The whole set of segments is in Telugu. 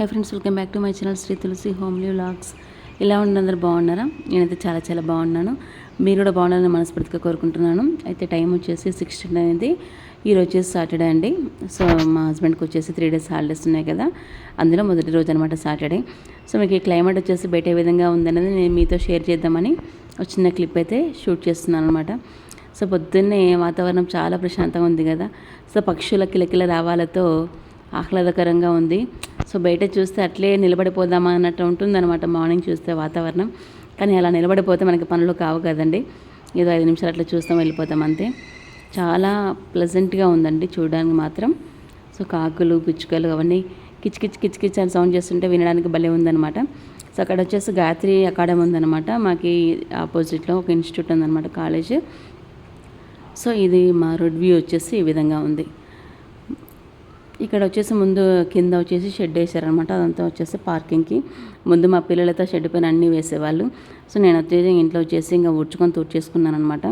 Hi friends welcome back to my channel Sri Tulasi homely vlogs ఇలా ఉండి బాగున్నారా? నేనైతే చాలా చాలా బాగున్నాను. మీరు కూడా బాగున్నారని మనస్ఫూర్తిగా కోరుకుంటున్నాను. అయితే టైం వచ్చేసి సిక్స్టీన్ అనేది. ఈరోజు వచ్చేసి సాటర్డే అండి. సో మా హస్బెండ్కి వచ్చేసి త్రీ డేస్ హాలిడేస్ ఉన్నాయి కదా. అందులో మొదటి రోజు అనమాట సాటర్డే సో మీకు ఈ క్లైమేట్ వచ్చేసి బయట ఏ విధంగా ఉందనేది నేను మీతో షేర్ చేద్దామని వచ్చిన చిన్న క్లిప్ అయితే షూట్ చేస్తున్నాను అనమాట సో పొద్దున్నే వాతావరణం చాలా ప్రశాంతంగా ఉంది కదా. సో పక్షుల కిలకిల రావాలతో ఆహ్లాదకరంగా ఉంది. సో బయట చూస్తే అట్లే నిలబడిపోదామా అన్నట్టు ఉంటుందన్నమాట మార్నింగ్ చూస్తే వాతావరణం. కానీ అలా నిలబడిపోతే మనకి పనులు కావు కదండి. ఏదో ఐదు నిమిషాలు అట్లా చూస్తాం వెళ్ళిపోతాం అంతే. చాలా ప్లెజెంట్గా ఉందండి చూడడానికి మాత్రం. సో కాకులు పిచ్చుకలు అవన్నీ కిచ్ కిచ్ కిచ్ కిచ్ అని సౌండ్ చేస్తుంటే వినడానికి భలే ఉందన్నమాట. సో అక్కడ వచ్చేసి గాయత్రి అకాడమీ ఉందన్నమాట. మాకి ఆపోజిట్లో ఒక ఇన్స్టిట్యూట్ ఉందన్నమాట కాలేజ్. సో ఇది మా రోడ్ వ్యూ వచ్చేసి ఈ విధంగా ఉంది. ఇక్కడ వచ్చేసి ముందు కింద వచ్చేసి షెడ్ వేసారనమాట అదంతా వచ్చేసి పార్కింగ్కి. ముందు మా పిల్లలతో షెడ్ పైన అన్నీ వేసేవాళ్ళు. సో నేను వచ్చేసి ఇంట్లో వచ్చేసి ఇంకా ఉడ్చుకొని తుడ్చేసుకున్నాను అనమాట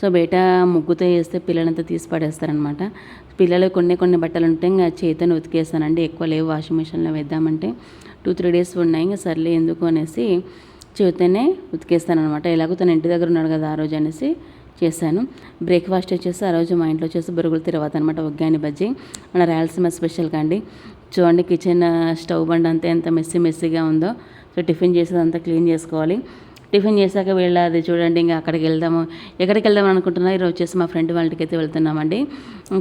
సో బయట ముగ్గుతో వేస్తే పిల్లలంతా తీసి పడేస్తారనమాట పిల్లలు కొన్ని కొన్ని బట్టలు ఉంటే ఇంకా చేతను ఉతికేస్తానండి. ఎక్కువ లేవు వాషింగ్ మిషన్లో వేద్దామంటే. టూ త్రీ డేస్ ఉన్నాయి ఇంకా సర్లే ఎందుకు అనేసి చేతనే ఉతికేస్తానమాట ఎలాగో తన ఇంటి దగ్గర ఉన్నాడు కదా ఆ రోజు అనేసి చేశాను. బ్రేక్ఫాస్ట్ వచ్చేసి ఆ రోజు మా ఇంట్లో వచ్చేసి బొరుగులు తిరవాత అనమాట ఒగ్గాని బజ్జీ. మన రాయలసీమ స్పెషల్గా అండి. చూడండి కిచెన్ స్టవ్ బండ్ అంతా ఎంత మెస్సీ మెస్సీగా ఉందో. సో టిఫిన్ చేసేదంతా క్లీన్ చేసుకోవాలి. టిఫిన్ చేశాక వెళ్ళాది చూడండి ఇంకా అక్కడికి వెళ్దాము. ఎక్కడికి వెళ్దాం అనుకుంటున్నా ఈరోజు వచ్చేసి మా ఫ్రెండ్ వాళ్ళకి అయితే వెళ్తున్నామండి.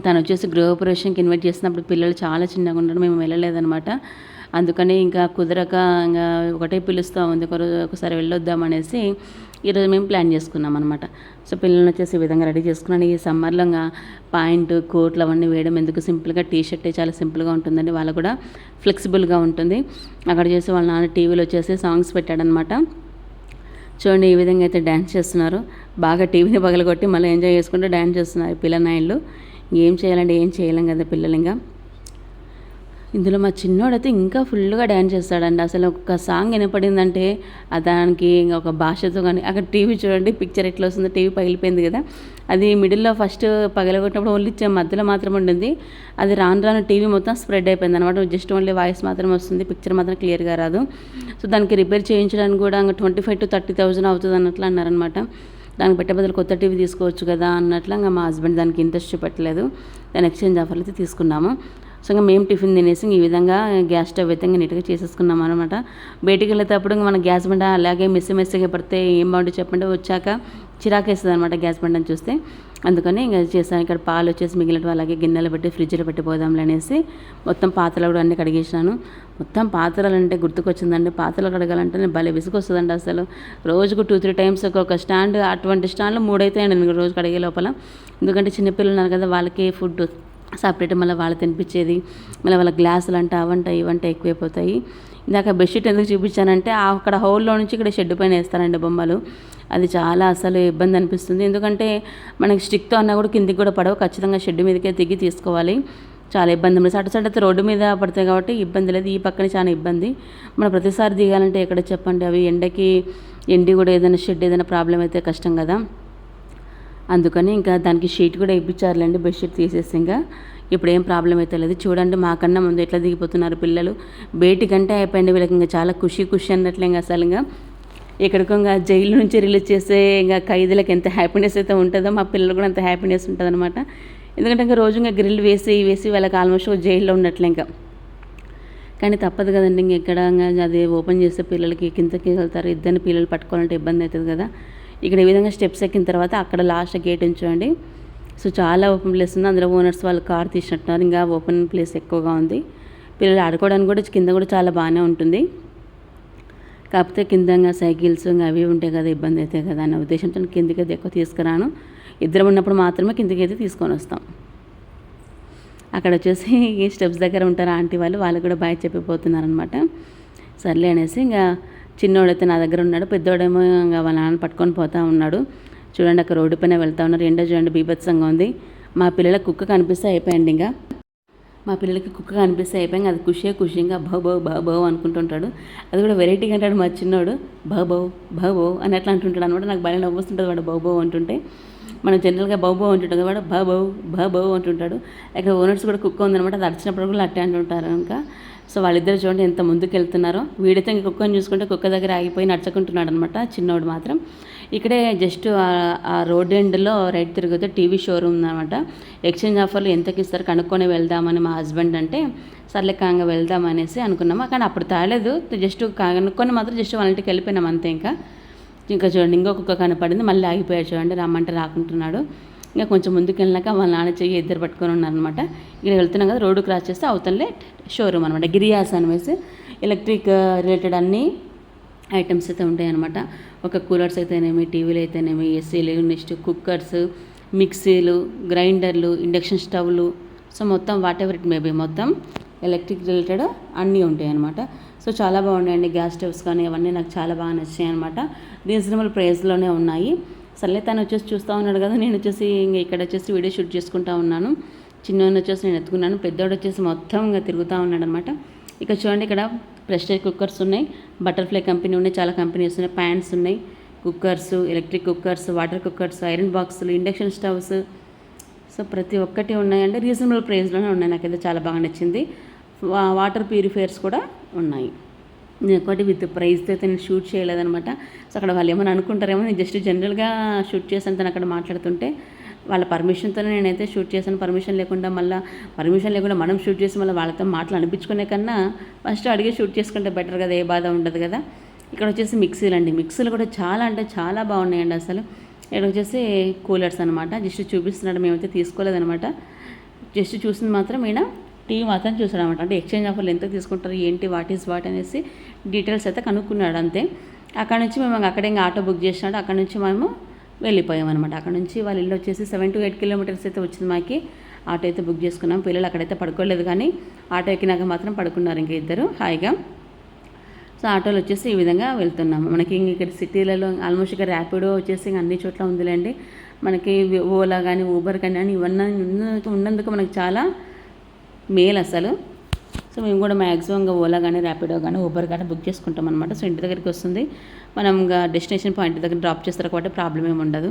తను వచ్చేసి గృహప్రవేశంకి ఇన్వైట్ చేసినప్పుడు పిల్లలు చాలా చిన్నగా ఉండడం మేము వెళ్ళలేదనమాట అందుకని ఇంకా కుదరక ఇంకా ఒకటే పిలుస్తూ ఉంది ఒకరోజు ఒకసారి వెళ్ళొద్దామనేసి ఈరోజు మేము ప్లాన్ చేసుకున్నాం అనమాట సో పిల్లల్ని వచ్చేసి ఈ విధంగా రెడీ చేసుకున్నాను. ఈ సమ్మర్లో పాయింట్ కోట్లు అవన్నీ వేయడం ఎందుకు సింపుల్గా? టీ షర్టే చాలా సింపుల్గా ఉంటుందండి. వాళ్ళు కూడా ఫ్లెక్సిబుల్గా ఉంటుంది. అక్కడ చేసి వాళ్ళ నాన్న టీవీలో వచ్చేసి సాంగ్స్ పెట్టాడనమాట చూడండి ఈ విధంగా అయితే డ్యాన్స్ చేస్తున్నారు. బాగా టీవీని పగలగొట్టి మళ్ళీ ఎంజాయ్ చేసుకుంటూ డ్యాన్స్ చేస్తున్నారు పిల్ల ఏం చేయాలంటే ఏం చేయలేం కదా పిల్లలు ఇంకా ఇందులో మా చిన్నోడైతే ఇంకా ఫుల్గా డ్యాన్స్ చేస్తాడండి. అసలు ఒక సాంగ్ వినపడిందంటే దానికి ఇంకా ఒక భాషతో కానీ అక్కడ టీవీ చూడండి పిక్చర్ ఎట్లా వస్తుందో టీవీ పగిలిపోయింది కదా. అది మిడిల్లో ఫస్ట్ పగలగొట్టినప్పుడు ఓన్లీ మధ్యలో మాత్రం ఉండింది. అది రాను రాను టీవీ మొత్తం స్ప్రెడ్ అయిపోయింది అనమాట జస్ట్ ఓన్లీ వాయిస్ మాత్రం వస్తుంది పిక్చర్ మాత్రం క్లియర్గా రాదు. సో దానికి రిపేర్ చేయించడానికి కూడా ఇంకా twenty five to thirty thousand అవుతుంది అన్నట్లు అన్నారనమాట దానికి పెట్టే బదులు కొత్త టీవీ తీసుకోవచ్చు కదా అన్నట్లు ఇంకా మా హస్బెండ్ దానికి ఇంట్రెస్ట్ చూపెట్టలేదు. దాని ఎక్స్చేంజ్ ఆఫర్లు అయితే తీసుకున్నాము. సో ఇంకా మేము టిఫిన్ తినేసి ఈ విధంగా గ్యాస్ స్టవ్ అయితే ఇంకా నీట్గా చేసేసుకున్నాం అనమాట బయటికి వెళ్ళేటప్పుడు ఇంకా మన గ్యాస్ బండ అలాగే మెస్సి మెస్సిగా పడితే ఏం బాగుంటుంది చెప్పండి. వచ్చాక చిరాకేస్తుంది అనమాట గ్యాస్ బండని చూస్తే. అందుకని ఇంకా చేశాను ఇక్కడ పాలు వచ్చేసి మిగిలిన అలాగే గిన్నెలు పెట్టి ఫ్రిడ్జ్లో పెట్టిపోదాంలే అనేసి మొత్తం పాత్రలు కూడా అన్నీ కడిగేసినాను. మొత్తం పాత్రలు అంటే గుర్తుకొచ్చిందండి. పాత్రలు కడగాలంటే నేను భలే విసుకొస్తుందండి అసలు. రోజుకు టూ త్రీ టైమ్స్ ఒక స్టాండ్ అటువంటి స్టాండ్లు మూడైతే అండి రోజు కడిగే లోపల. ఎందుకంటే చిన్నపిల్లలు ఉన్నారు కదా వాళ్ళకి ఫుడ్ సపరేట్ మళ్ళీ వాళ్ళు తినిపించేది మళ్ళీ వాళ్ళ గ్లాసులు అంట అవంట ఇవంట ఎక్కువైపోతాయి. ఇందాక బెడ్షీట్ ఎందుకు చూపించానంటే అక్కడ హోల్లో నుంచి ఇక్కడ షెడ్ పైన వేస్తారండి బొమ్మలు. అది చాలా అసలు ఇబ్బంది అనిపిస్తుంది. ఎందుకంటే మనకి స్టిక్తో అన్నా కూడా కిందికి కూడా పడవు. ఖచ్చితంగా షెడ్ మీదకే దిగి తీసుకోవాలి. చాలా ఇబ్బంది ఉంది అటు సైడ్ అయితే రోడ్డు మీద పడతాయి కాబట్టి ఇబ్బంది లేదు. ఈ పక్కన చాలా ఇబ్బంది. మనం ప్రతిసారి దిగాలంటే ఎక్కడ చెప్పండి? అవి ఎండకి ఎండి కూడా ఏదైనా షెడ్ ఏదైనా ప్రాబ్లం అయితే కష్టం కదా. అందుకని ఇంకా దానికి షీట్ కూడా ఇప్పించారులేండి బెడ్షీట్ తీసేసి ఇంకా. ఇప్పుడు ఏం ప్రాబ్లం అయితే లేదు. చూడండి మాకన్నా ముందు ఎట్లా దిగిపోతున్నారు పిల్లలు. బయటి గంటే అయిపోయింది వీళ్ళకి ఇంకా చాలా ఖుషి ఖుషి అన్నట్లు ఇంకా అసలు ఇంకా. ఎక్కడికో ఇంకా జైలు నుంచి రిలీజ్ చేసే ఇంకా ఖైదీలకు ఎంత హ్యాపీనెస్ అయితే ఉంటుందో మా పిల్లలు కూడా అంత హ్యాపీనెస్ ఉంటుంది అనమాట ఎందుకంటే ఇంకా రోజు ఇంకా గ్రిల్ వేసి వేసి వాళ్ళకి ఆల్మోస్ట్ జైల్లో ఉన్నట్లే ఇంకా. కానీ తప్పదు కదండి ఇంక ఎక్కడ అది ఓపెన్ చేస్తే పిల్లలకి కిందకి వెళ్తారు. ఇద్దరిని పిల్లలు పట్టుకోవాలంటే ఇబ్బంది అవుతుంది కదా. ఇక్కడ ఈ విధంగా స్టెప్స్ ఎక్కిన తర్వాత అక్కడ లాస్ట్ గేట్ ఉంచండి సో చాలా ఓపెన్ ప్లేస్ ఉంది. అందులో ఓనర్స్ వాళ్ళు కార్ తీసినట్టున్నారు. ఇంకా ఓపెన్ ప్లేస్ ఎక్కువగా ఉంది. పిల్లలు ఆడుకోవడానికి కూడా కింద కూడా చాలా బాగానే ఉంటుంది. కాకపోతే కింద సైకిల్స్ ఇంకా అవి ఉంటాయి కదా ఇబ్బంది అవుతాయి కదా అనే ఉద్దేశంతో కిందకి అయితే ఎక్కువ తీసుకురాను. ఇద్దరు ఉన్నప్పుడు మాత్రమే కిందకి అయితే తీసుకొని వస్తాం. అక్కడ వచ్చేసి ఈ స్టెప్స్ దగ్గర ఉంటారు ఆంటీ వాళ్ళు. వాళ్ళు కూడా బాయ్ చెప్పిపోతున్నారనమాట సర్లే అనేసి ఇంకా చిన్నోడైతే నా దగ్గర ఉన్నాడు పెద్దోడేమో ఇంకా వాళ్ళ నాన్న పట్టుకొని పోతా ఉన్నాడు. చూడండి అక్కడ రోడ్డు పైన వెళ్తా ఉన్నారు. ఎండో చూడండి బీభత్సంగా ఉంది. మా పిల్లలకు కుక్క కనిపిస్తే అయిపోయింది ఇంకా. మా పిల్లలకి కుక్క కనిపిస్తే అయిపోయింది. అది ఖుషే ఖుషి ఇంకా బహు బహు బహు అనుకుంటుంటాడు. అది కూడా వెరైటీగా అంటాడు మా చిన్నోడు. బహు బహు అని ఎట్లా అంటుంటాడు అనమాట. నాకు భలే నవ్వుస్తుంటుంది వాడు బహు అంటుంటే. మనం జనరల్గా బాబు అంటుంటాం కాబట్టి వాడు బాబు అంటుంటాడు. అక్కడ ఓనర్స్ కూడా కుక్క ఉందనమాట అది అరిచినప్పుడు కూడా అట్టే అంటుంటారు ఇంకా. సో వాళ్ళిద్దరు చూడండి ఎంత ముందుకు వెళ్తున్నారో వీడితే ఇంక కుక్కని చూసుకుంటే కుక్క దగ్గర ఆగిపోయి నడుచుకుంటున్నాడు అనమాట చిన్నోడు మాత్రం. ఇక్కడే జస్ట్ ఆ రోడ్ ఎండ్లో రైట్ తిరిగితే టీవీ షోరూమ్ అనమాట ఎక్స్చేంజ్ ఆఫర్లు ఎంతకి ఇస్తారు కనుక్కొని వెళ్దామని మా హస్బెండ్ అంటే సర్లే కాంగా వెళ్దాం అనేసి అనుకున్నాము. కానీ అప్పుడు తాలేదు జస్ట్ కనుక్కొని మాత్రం జస్ట్ వాళ్ళ ఇంటికి వెళ్ళిపోయినాం అంతే ఇంకా. ఇంకా చూడండి ఇంకో కుక్క కనపడింది మళ్ళీ ఆగిపోయాడు చూడండి రమ్మంటే రాకుంటున్నాడు. ఇంకా కొంచెం ముందుకు వెళ్ళినాక వాళ్ళ నాన్న చెయ్యి ఇద్దరు పట్టుకొని ఉన్నారనమాట ఇక్కడ వెళ్తున్నాం కదా రోడ్డు క్రాస్ చేస్తే అవతలే షోరూమ్ అనమాట గిరియాస్ అనేసి ఎలక్ట్రిక్ రిలేటెడ్ అన్నీ ఐటమ్స్ అయితే ఉంటాయన్నమాట. ఒక కూలర్స్ అయితేనేమి టీవీలు అయితేనేమి ఏసీలు నెక్స్ట్ కుక్కర్స్ మిక్సీలు గ్రైండర్లు ఇండక్షన్ స్టవ్లు సో మొత్తం వాట్ ఎవర్ ఇట్ మేబీ మొత్తం ఎలక్ట్రిక్ రిలేటెడ్ అన్నీ ఉంటాయి అనమాట సో చాలా బాగున్నాయండి గ్యాస్ స్టవ్స్ కానీ అవన్నీ నాకు చాలా బాగా నచ్చాయి అనమాట రీజనబుల్ ప్రైస్లోనే ఉన్నాయి. సర్లే తను వచ్చేసి చూస్తూ ఉన్నాడు కదా నేను వచ్చేసి ఇంక ఇక్కడ వచ్చేసి వీడియో షూట్ చేసుకుంటా ఉన్నాను. చిన్నవాడిని వచ్చేసి నేను ఎత్తుకున్నాను పెద్దోడు వచ్చేసి మొత్తం ఇంకా తిరుగుతూ ఉన్నాడు అనమాట ఇక చూడండి ఇక్కడ ప్రెషర్ కుక్కర్స్ ఉన్నాయి బటర్ఫ్లై కంపెనీ ఉన్నాయి చాలా కంపెనీస్ ఉన్నాయి ప్యాంట్స్ ఉన్నాయి cookers electric cookers water cookers iron బాక్సులు ఇండక్షన్ స్టవ్స్. సో ప్రతి ఒక్కటి ఉన్నాయండి రీజనబుల్ ప్రైస్లోనే ఉన్నాయి నాకైతే చాలా బాగా నచ్చింది. వాటర్ ప్యూరిఫైయర్స్ కూడా ఉన్నాయి. ఒకటి విత్ ప్రైస్తో అయితే నేను షూట్ చేయలేదనమాట సో అక్కడ వాళ్ళు ఏమైనా అనుకుంటారేమో నేను జస్ట్ జనరల్గా షూట్ చేసాను తను అక్కడ మాట్లాడుతుంటే వాళ్ళ పర్మిషన్తోనే నేనైతే షూట్ చేశాను. పర్మిషన్ లేకుండా మళ్ళీ పర్మిషన్ లేకుండా మనం షూట్ చేసి మళ్ళీ వాళ్ళతో మాటలు అనిపించుకునే కన్నా ఫస్ట్ అడిగి షూట్ చేసుకుంటే బెటర్ కదా ఏ బాధ ఉండదు కదా. ఇక్కడ వచ్చేసి మిక్సీలు అండి. మిక్సీలు కూడా చాలా అంటే చాలా బాగున్నాయండి అసలు. ఇక్కడ వచ్చేసి కూలర్స్ అనమాట జస్ట్ చూపిస్తున్నాడు మేమైతే తీసుకోలేదనమాట జస్ట్ చూసింది మాత్రం ఈయన టీవీ మాత్రం చూసాడు అనమాట అంటే ఎక్స్చేంజ్ ఆఫర్లు ఎంత తీసుకుంటారు ఏంటి వాట్ ఈస్ వాట్ అనేసి డీటెయిల్స్ అయితే కనుక్కున్నాడు అంతే. అక్కడ నుంచి మేము అక్కడే ఇంకా ఆటో బుక్ చేసినాడు. అక్కడ నుంచి మేము వెళ్ళిపోయాం అనమాట అక్కడ నుంచి వాళ్ళ ఇల్లు వచ్చేసి సెవెన్ టు ఎయిట్ కిలోమీటర్స్ అయితే వచ్చింది మాకి. ఆటో అయితే బుక్ చేసుకున్నాం. పిల్లలు అక్కడైతే పడుకోలేదు కానీ ఆటో ఎక్కినాక మాత్రం పడుకున్నారు ఇంకా ఇద్దరు. హాయిగా. సో ఆటోలు వచ్చేసి ఈ విధంగా వెళ్తున్నాము. మనకి ఇక్కడ సిటీలలో ఆల్మోస్ట్ ఇక్కడ ర్యాపిడో వచ్చేసి అన్ని చోట్ల ఉందిలేండి. మనకి ఓలా కానీ ఊబర్ కానీ ఇవన్నీ ఉన్నందుకు మనకి చాలా మేల్ అసలు. సో మేము కూడా మ్యాక్సిమంగా ఓలా కానీ ర్యాపిడో కానీ ఊబర్ కానీ బుక్ చేసుకుంటాం అనమాట సో ఇంటి దగ్గరికి వస్తుంది. మనం ఇంకా డెస్టినేషన్ పాయింట్ దగ్గర డ్రాప్ చేస్తారు కాబట్టి ప్రాబ్లం ఏమి ఉండదు.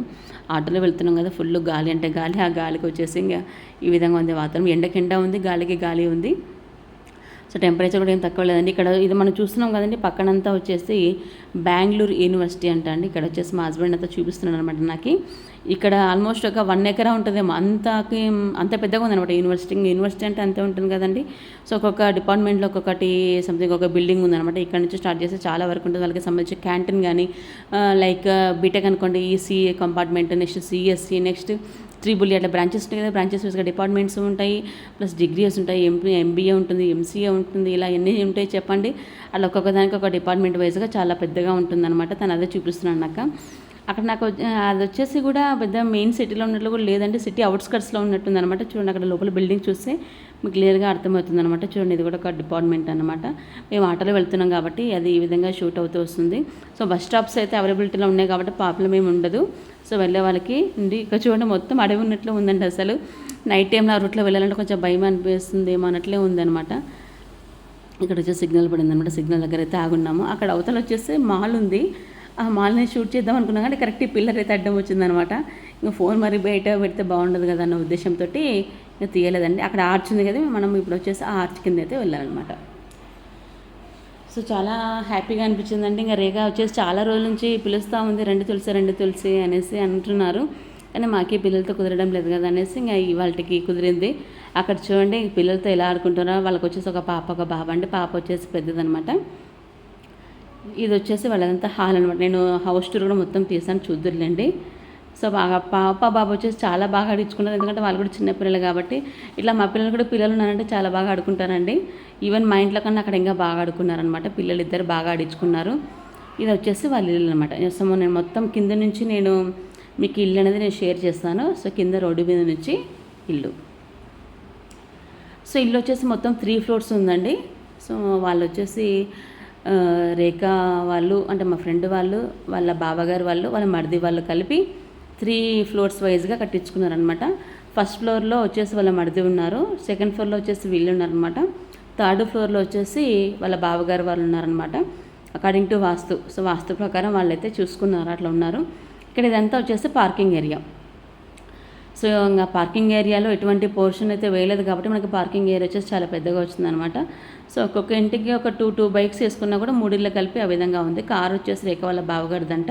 ఆటోలో వెళ్తున్నాం కదా ఫుల్ గాలి అంటే గాలి ఆ గాలికి వచ్చేసి ఇంకా ఈ విధంగా ఉంది వాతావరణం. ఎండకి ఎండ ఉంది గాలికి గాలి ఉంది. సో టెంపరేచర్ కూడా ఏం తక్కువ లేదండి. ఇక్కడ ఇది మనం చూస్తున్నాం కదండి పక్కనంతా వచ్చేసి బెంగళూరు యూనివర్సిటీ అంట అండి. ఇక్కడ వచ్చేసి మా హస్బెండ్ అంతా చూపిస్తున్నాను అనమాట నాకు. ఇక్కడ ఆల్మోస్ట్ ఒక వన్ ఎకరా ఉంటుందేమో. అంతకి అంత పెద్దగా ఉందన్నమాట యూనివర్సిటీ. యూనివర్సిటీ అంటే అంతే ఉంటుంది కదండి. సో ఒక్కొక్క డిపార్ట్మెంట్లో ఒక్కొక్కటి సంథింగ్ ఒక బిల్డింగ్ ఉందన్నమాట. ఇక్కడ నుంచి స్టార్ట్ చేస్తే చాలా వరకు ఉంటుంది. వాళ్ళకి సంబంధించి క్యాంటీన్ కానీ లైక్ బీటెక్ అనుకోండి ECE compartment next CSC next triple అట్లా బ్రాంచెస్ ఉంటాయి కదా బ్రాంచెస్ వైజ్గా డిపార్ట్మెంట్స్ ఉంటాయి ప్లస్ డిగ్రీస్ ఉంటాయి ఎంపీ ఎంబీఏ ఉంటుంది ఎంసీఏ ఉంటుంది ఇలా ఎన్ని ఉంటాయి చెప్పండి. అలా ఒక్కొక్క దానికి ఒక డిపార్ట్మెంట్ వైజ్గా చాలా పెద్దగా ఉంటుంది అనమాట తను అదే చూపిస్తున్నాను నాకు అక్కడ నాకు అది వచ్చేసి కూడా పెద్ద మెయిన్ సిటీలో ఉన్నట్లు కూడా లేదంటే సిటీ అవుట్స్కట్స్లో ఉన్నట్టుంది అనమాట చూడండి అక్కడ లోపల బిల్డింగ్ చూస్తే. మీకు క్లియర్గా అర్థమవుతుంది అనమాట చూడండి ఇది కూడా ఒక డిపార్ట్మెంట్ అనమాట మేము ఆటోలో వెళ్తున్నాం కాబట్టి అది ఈ విధంగా షూట్ అవుతూ వస్తుంది. సో బస్ స్టాప్స్ అయితే అవైలబిలిటీలో ఉన్నాయి కాబట్టి ప్రాబ్లం ఏమి ఉండదు. సో వెళ్ళే వాళ్ళకి ఉండి ఇక్కడ చూడండి మొత్తం అడవి ఉన్నట్లు ఉందండి అసలు. నైట్ టైంలో ఆ రూట్లో వెళ్ళాలంటే కొంచెం భయం అనిపిస్తుంది ఏమో అన్నట్లే ఉందన్నమాట. ఇక్కడ వచ్చి సిగ్నల్ పడింది అనమాట సిగ్నల్ దగ్గర అయితే ఆగున్నాము. అక్కడ అవతల వచ్చేసి మాల్ ఉంది. ఆ మాల్ని షూట్ చేద్దాం అనుకున్నాం కానీ కరెక్ట్ పిల్లర్ అయితే అడ్డం వచ్చిందనమాట ఇంకా ఫోన్ మరి బయట పెడితే బాగుండదు కదా అన్న ఉద్దేశంతో తీయలేదండి. అక్కడ ఆర్చ్ ఉంది కదా మనం ఇప్పుడు వచ్చేసి ఆ ఆర్చ్ కింద అయితే వెళ్ళాలన్నమాట. సో చాలా హ్యాపీగా అనిపించిందండి. ఇంకా రేగా వచ్చేసి చాలా రోజుల నుంచి పిలుస్తూ ఉంది. రెండు తులసి రెండు తులసి అనేసి అంటున్నారు. కానీ మాకే పిల్లలతో కుదరడం లేదు కదా అనేసి ఇంకా ఇవాళకి కుదిరింది. అక్కడ చూడండి పిల్లలతో ఎలా ఆడుకుంటున్నారో వాళ్ళకి వచ్చేసి ఒక పాప ఒక బాబా అంటే పాప వచ్చేసి పెద్దదనమాట ఇది వచ్చేసి వాళ్ళంతా హాల్ అనమాట నేను హౌస్ టూర్ కూడా మొత్తం తీసాను చూద్దురులేండి. సో బాగా పాప బాబు వచ్చేసి చాలా బాగా ఆడించుకున్నారు. ఎందుకంటే వాళ్ళు కూడా చిన్నపిల్లలు కాబట్టి ఇట్లా మా పిల్లలు కూడా పిల్లలు ఉన్నారంటే చాలా బాగా ఆడుకుంటారండి. ఈవెన్ మా ఇంట్లో కన్నా అక్కడ ఇంకా బాగా ఆడుకున్నారనమాట పిల్లలు ఇద్దరు బాగా ఆడించుకున్నారు. ఇది వచ్చేసి వాళ్ళ ఇల్లు అనమాట సో నేను మొత్తం కింద నుంచి నేను మీకు ఇల్లు అనేది నేను షేర్ చేస్తాను. సో కింద రోడ్డు మీద నుంచి ఇల్లు. సో ఇల్లు వచ్చేసి మొత్తం త్రీ ఫ్లోర్స్ ఉందండి. సో వాళ్ళు వచ్చేసి రేఖా వాళ్ళు అంటే మా ఫ్రెండ్ వాళ్ళు వాళ్ళ బావగారు వాళ్ళు వాళ్ళ మరిది వాళ్ళు కలిపి త్రీ ఫ్లోర్స్ వైజ్గా కట్టించుకున్నారనమాట ఫస్ట్ ఫ్లోర్లో వచ్చేసి వాళ్ళ మడిది ఉన్నారు. సెకండ్ ఫ్లోర్లో వచ్చేసి వీళ్ళు ఉన్నారనమాట థర్డ్ ఫ్లోర్లో వచ్చేసి వాళ్ళ బావగారు వాళ్ళు ఉన్నారనమాట according to vastu. So vastu ప్రకారం వాళ్ళైతే చూసుకున్నారు అట్లా ఉన్నారు. ఇక్కడ ఇదంతా వచ్చేసి పార్కింగ్ ఏరియా. సో ఇంకా పార్కింగ్ ఏరియాలో ఎటువంటి పోర్షన్ అయితే వేయలేదు కాబట్టి మనకి పార్కింగ్ ఏరియా వచ్చేసి చాలా పెద్దగా వచ్చిందనమాట సో ఒక్కొక్క ఇంటికి ఒక టూ టూ బైక్స్ వేసుకున్నా కూడా మూడిళ్ళు కలిపి ఆ విధంగా ఉంది. కార్ వచ్చేసి రేఖ వాళ్ళ బావగారిదంట.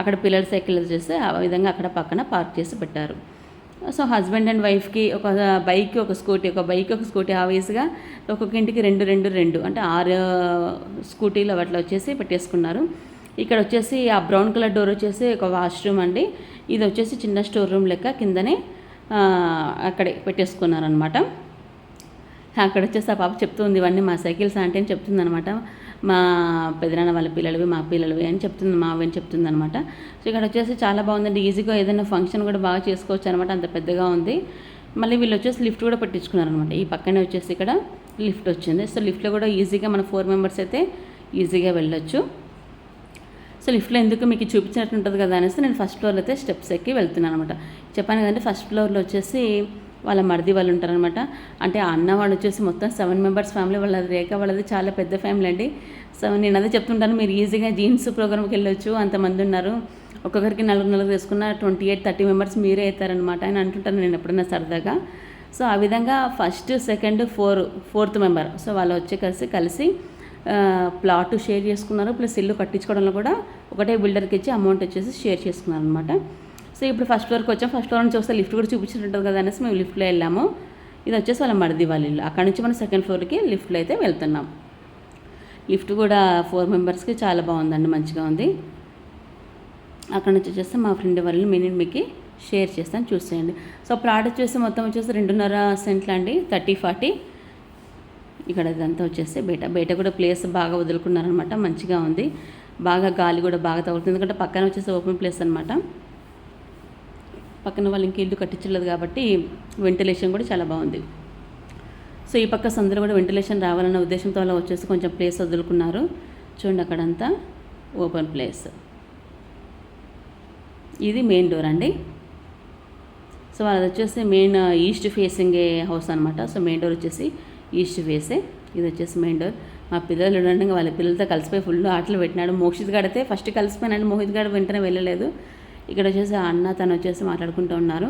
అక్కడ పిల్లల సైకిల్ చేసి ఆ విధంగా అక్కడ పక్కన పార్క్ చేసి పెట్టారు. సో హస్బెండ్ అండ్ వైఫ్కి ఒక బైక్ ఒక స్కూటీ ఒక బైక్ ఒక స్కూటీ ఆవేస్గా ఒక్కొక్క ఇంటికి రెండు రెండు రెండు అంటే ఆరు స్కూటీలు అట్లా వచ్చేసి పెట్టేసుకున్నారు. ఇక్కడ వచ్చేసి ఆ బ్రౌన్ కలర్ డోర్ వచ్చేసి ఒక వాష్రూమ్ అండి. ఇది వచ్చేసి చిన్న స్టోర్ రూమ్ లెక్క కిందనే అక్కడే పెట్టేసుకున్నారనమాట అక్కడ వచ్చేసి ఆ పాప చెప్తుంది ఇవన్నీ మా సైకిల్స్ అంటే అని చెప్తుంది అనమాట మా పెదనాన్న వాళ్ళ పిల్లలవి మా పిల్లలవి అని చెప్తుంది మావి అని చెప్తుంది అనమాట సో ఇక్కడ వచ్చేసి చాలా బాగుందండి. ఈజీగా ఏదైనా ఫంక్షన్ కూడా బాగా చేసుకోవచ్చు అనమాట అంత పెద్దగా ఉంది. మళ్ళీ వీళ్ళు వచ్చేసి లిఫ్ట్ కూడా పట్టించుకున్నారనమాట ఈ పక్కనే వచ్చేసి ఇక్కడ లిఫ్ట్ వచ్చింది. సో లిఫ్ట్లో కూడా ఈజీగా మన ఫోర్ మెంబర్స్ అయితే ఈజీగా వెళ్ళొచ్చు. సో లిఫ్ట్లో ఎందుకు మీకు చూపించినట్టు ఉంటుంది కదా అనేసి నేను ఫస్ట్ ఫ్లోర్లో అయితే స్టెప్స్ ఎక్కి వెళ్తున్నాను అనమాట చెప్పాను కదంటే ఫస్ట్ ఫ్లోర్లో వచ్చేసి వాళ్ళ మరిది వాళ్ళు ఉంటారనమాట అంటే అన్న వాళ్ళు వచ్చేసి మొత్తం సెవెన్ మెంబర్స్ ఫ్యామిలీ వాళ్ళది రేఖ వాళ్ళది చాలా పెద్ద ఫ్యామిలీ అండి. సో నేను అదే చెప్తుంటాను మీరు ఈజీగా జీన్స్ ప్రోగ్రామ్కి వెళ్ళొచ్చు అంతమంది ఉన్నారు. ఒక్కొక్కరికి నలుగురు నలుగురు వేసుకున్న ట్వంటీ ఎయిట్ థర్టీ మెంబర్స్ మీరే అవుతారనమాట అని అంటుంటాను నేను ఎప్పుడైనా సరదాగా. సో ఆ విధంగా first second four fourth member so వాళ్ళు వచ్చి కలిసి కలిసి ప్లాట్ షేర్ చేసుకున్నారు. ప్లస్ ఇల్లు కట్టించుకోవడంలో కూడా ఒకటే బిల్డర్కి ఇచ్చి అమౌంట్ వచ్చేసి షేర్ చేసుకున్నారు అనమాట సో ఇప్పుడు ఫస్ట్ ఫ్లోర్కి వచ్చాం. ఫస్ట్ ఫ్లోర్ నుంచి వస్తే లిఫ్ట్ కూడా చూపించినట్టు కదా అనేసి మేము లిఫ్ట్లో వెళ్ళాము. ఇది వచ్చేసి వాళ్ళ మరిది వాళ్ళ ఇల్లు. అక్కడ నుంచి మనం సెకండ్ ఫ్లోర్కి లిఫ్ట్లో అయితే వెళ్తున్నాం. లిఫ్ట్ కూడా ఫోర్ మెంబర్స్కి చాలా బాగుందండి మంచిగా ఉంది. అక్కడ నుంచి వచ్చేసి మా ఫ్రెండ్ వాళ్ళు నేను మీకు షేర్ చేస్తాను చూసేయండి. సో ప్రోడక్ట్ వచ్చేసి మొత్తం వచ్చేసి రెండున్నర సెంట్లు అండి థర్టీ ఫార్టీ. ఇక్కడ ఇదంతా వచ్చేసి బయట. బయట కూడా ప్లేస్ బాగా వదులుకున్నారనమాట మంచిగా ఉంది. బాగా గాలి కూడా బాగా తగులుతుంది. ఎందుకంటే పక్కన వచ్చేసి ఓపెన్ ప్లేస్ అనమాట పక్కన వాళ్ళు ఇంక ఇల్లు కట్టించలేదు కాబట్టి వెంటిలేషన్ కూడా చాలా బాగుంది. సో ఈ పక్క సందులో కూడా వెంటిలేషన్ రావాలన్న ఉద్దేశంతో అలా వచ్చేసి కొంచెం ప్లేస్ వదులుకున్నారు. చూడండి అక్కడంతా ఓపెన్ ప్లేస్. ఇది మెయిన్ డోర్ అండి. సో వాళ్ళది వచ్చేసి మెయిన్ ఈస్ట్ ఫేసింగ్ హౌస్ అనమాట సో మెయిన్ డోర్ వచ్చేసి ఈస్ట్ ఫేసే. ఇది వచ్చేసి మెయిన్ డోర్. మా పిల్లలు ఉండగా వాళ్ళ పిల్లలతో కలిసిపోయి ఫుల్ ఆటలు పెట్టినాడు. మోక్షిత్ గడితే ఫస్ట్ కలిసిపోయినాడు. మోహిత్ గడ వెంటనే వెళ్ళలేదు. ఇక్కడ వచ్చేసి ఆ అన్న తను వచ్చేసి మాట్లాడుకుంటూ ఉన్నారు.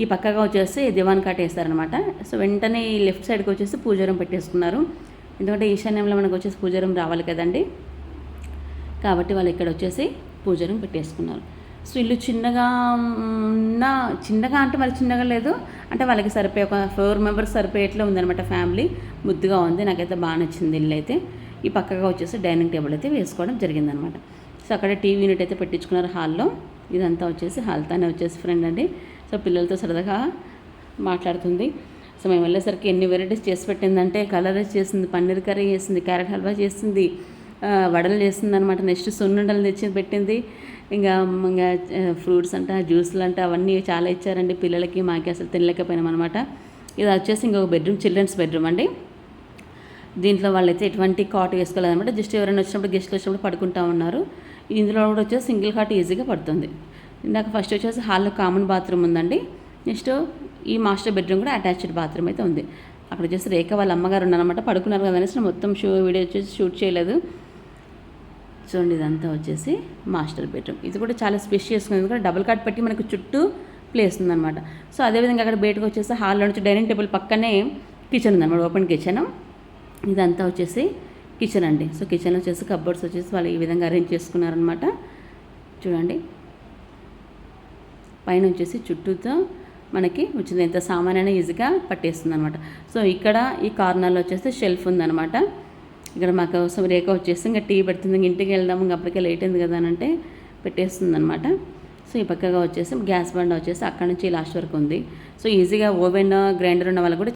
ఈ పక్కగా వచ్చేసి దివాన్ కాట్ వేస్తారనమాట సో వెంటనే ఈ లెఫ్ట్ సైడ్కి వచ్చేసి పూజారం పెట్టేసుకున్నారు. ఎందుకంటే ఈశాన్యంలో మనకు వచ్చేసి పూజారం రావాలి కదండి. కాబట్టి వాళ్ళు ఇక్కడ వచ్చేసి పూజారం పెట్టేసుకున్నారు. సో ఇల్లు చిన్నగా ఉన్న చిన్నగా అంటే మరి చిన్నగా లేదు. అంటే వాళ్ళకి సరిపోయే ఒక ఫోర్ మెంబర్స్ సరిపోయేట్లా ఉందన్నమాట ఫ్యామిలీ. ముద్దుగా ఉంది. నాకైతే బాగా నచ్చింది ఇల్లు అయితే. ఈ పక్కగా వచ్చేసి డైనింగ్ టేబుల్ అయితే వేసుకోవడం జరిగిందనమాట సో అక్కడ టీవీ యూనిట్ అయితే పెట్టించుకున్నారు హాల్లో. ఇదంతా వచ్చేసి హాల్తానే వచ్చేసి ఫ్రెండ్ అండి. సో పిల్లలతో సరదాగా మాట్లాడుతుంది. సో మేము వెళ్ళేసరికి ఎన్ని వెరైటీస్ చేసి పెట్టిందంటే కలర్ చేసింది పన్నీర్ కర్రీ చేసింది క్యారెట్ హల్వా చేసింది వడలు చేసింది అనమాట నెక్స్ట్ సున్నుండలు తెచ్చి పెట్టింది. ఇంకా ఇంకా ఫ్రూట్స్ అంట జ్యూస్లు అంట అవన్నీ చాలా ఇచ్చారండి పిల్లలకి మాకి అసలు తినలేకపోయినాం అనమాట ఇది వచ్చేసి ఇంకొక బెడ్రూమ్ చిల్డ్రన్స్ బెడ్రూమ్ అండి. దీంట్లో వాళ్ళైతే ఎటువంటి కాట్ వేసుకోలేదన్నమాట. జస్ట్ ఎవరైనా వచ్చినప్పుడు గెస్ట్లు వచ్చినప్పుడు పడుకుంటా ఉన్నారు. ఇందులో కూడా వచ్చేసి సింగిల్ కాట్ ఈజీగా పడుతుంది. ఇందాక ఫస్ట్ వచ్చేసి హాల్లో కామన్ బాత్రూమ్ ఉందండి. నెక్స్ట్ ఈ మాస్టర్ బెడ్రూమ్ కూడా అటాచ్డ్ బాత్రూమ్ అయితే ఉంది. అక్కడ వచ్చేసి రేఖ వాళ్ళ అమ్మగారు ఉన్నారన్నమాట. పడుకున్నారు కదా అనేసి నేను మొత్తం షూ వీడియో వచ్చేసి షూట్ చేయలేదు. చూడండి ఇదంతా వచ్చేసి మాస్టర్ బెడ్రూమ్. ఇది కూడా చాలా స్పెషియస్గా ఉంది. ఎందుకంటే డబుల్ కాట్ పెట్టి మనకు చుట్టూ ప్లేస్ ఉందన్నమాట. సో అదేవిధంగా అక్కడ బయటకు వచ్చేసి హాల్లో నుంచి డైనింగ్ టేబుల్ పక్కనే కిచెన్ ఉందన్నమాట. Open kitchen. ఇదంతా వచ్చేసి కిచెన్ అండి. సో కిచెన్లో వచ్చేసి కబ్బర్డ్స్ వచ్చేసి వాళ్ళు ఈ విధంగా అరేంజ్ చేసుకున్నారనమాట చూడండి. పైన వచ్చేసి చుట్టూతో మనకి వచ్చింది. ఎంత సామాన్యమైన ఈజీగా పట్టేస్తుంది అనమాట సో ఇక్కడ ఈ కార్నర్లో వచ్చేసి షెల్ఫ్ ఉందనమాట ఇక్కడ మా కోసం రేఖ వచ్చేసి ఇంకా టీ పెడుతుంది. ఇంటికి వెళ్దాం. ఇంక అప్పటికే లేట్ అయింది కదా అని అంటే పెట్టేస్తుంది అనమాట సో ఈ పక్కగా వచ్చేసి గ్యాస్ బండ వచ్చేసి అక్కడ నుంచి లాస్ట్ వరకు ఉంది. సో ఈజీగా ఓవెన్ గ్రైండర్ ఉన్న వాళ్ళు కూడా